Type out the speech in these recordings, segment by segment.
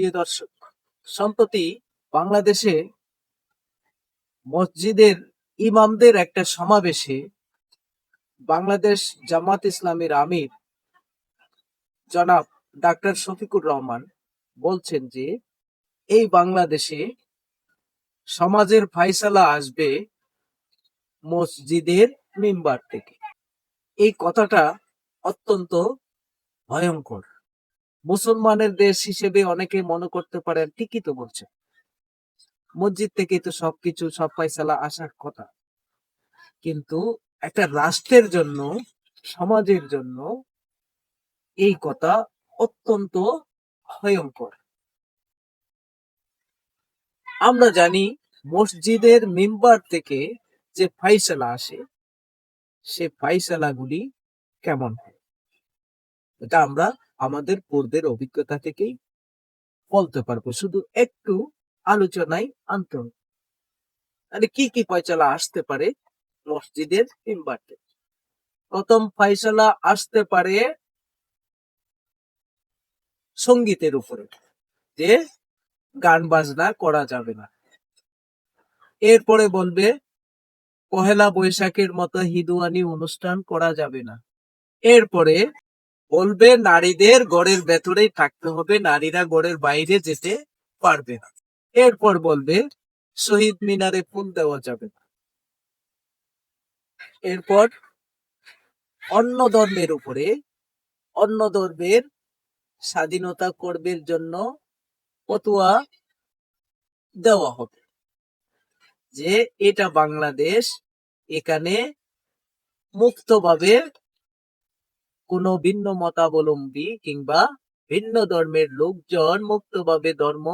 প্রিয় দর্শক সম্প্রতি বাংলাদেশে মসজিদের ইমামদের একটা সমাবেশে বাংলাদেশ জামাত ইসলামের আমির জনাব ডাক্তার শফিকুর রহমান বলছেন যে, এই বাংলাদেশে সমাজের ফাইসালা আসবে মসজিদের মেম্বার থেকে। এই কথাটা অত্যন্ত ভয়ঙ্কর। মুসলমানের দেশ হিসেবে অনেকে মনে করতে পারেন, ঠিকই তো বলছে। মসজিদ থেকে তো সবকিছু, সব ফাইসালা আসার কথা। কিন্তু একটা রাষ্ট্রের জন্য, সমাজের জন্য এই কথা অত্যন্ত ভয়ঙ্কর। আমরা জানি মসজিদের মেম্বার থেকে যে ফাইসালা আসে, সে ফাইসালাগুলি কেমন হয়? এটা আমরা আমাদের পূর্বের অভিজ্ঞতা থেকেই বলতে পারব। শুধু একটু আলোচনায় আনতে হবে। তাহলে কি কি ফয়সালা আসতে পারে মসজিদের মেম্বার থেকে প্রথম ফয়সালা আসতে পারে সঙ্গীতের উপরে, যে গান বাজনা করা যাবে না। এরপরে বলবে, পহেলা বৈশাখের মতো হিদুয়ানি অনুষ্ঠান করা যাবে না। এরপরে বলবে, নারীদের গড়ের ভেতরেই থাকতে হবে, নারীরা গড়ের বাইরে যেতে পারবে না। এরপর বলবে, শহীদ মিনারে ফুল দেওয়া যাবে না। এরপর অন্য ধর্মের উপরে, অন্য ধর্মের স্বাধীনতা কর্মের জন্য ফতুয়া দেওয়া হবে। যে এটা বাংলাদেশ এখানে মুক্তভাবে কোনো ভিন্ন মতাবলম্বী কিংবা ভিন্ন ধর্মের লোকজন মুক্তভাবে ধর্ম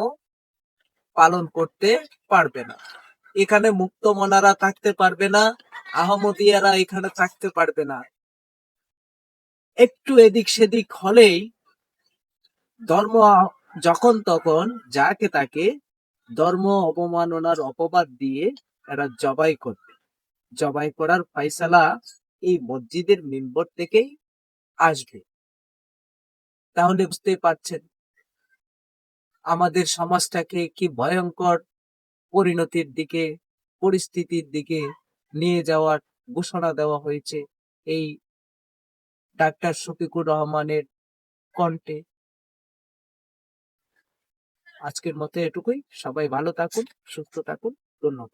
পালন করতে পারবে না। এখানে মুক্ত মনারা থাকতে পারবে না, আহমদিয়ারা এখানে থাকতে পারবে না। একটু এদিক সেদিক হলেই ধর্ম যখন তখন যাকে তাকে ধর্ম অবমাননার অপবাদ দিয়ে এরা জবাই করবে। জবাই করার ফাইসালা এই মসজিদের মেম্বর থেকেই আসবে। তাহলে বুঝতে পারছেন, আমাদের সমাজটাকে কি ভয়ঙ্কর পরিণতির দিকে, পরিস্থিতির দিকে নিয়ে যাওয়ার ঘোষণা দেওয়া হয়েছে এই ডাক্তার শফিকুর রহমানের কণ্ঠে। আজকের মতো এটুকুই। সবাই ভালো থাকুন, সুস্থ থাকুন। ধন্যবাদ।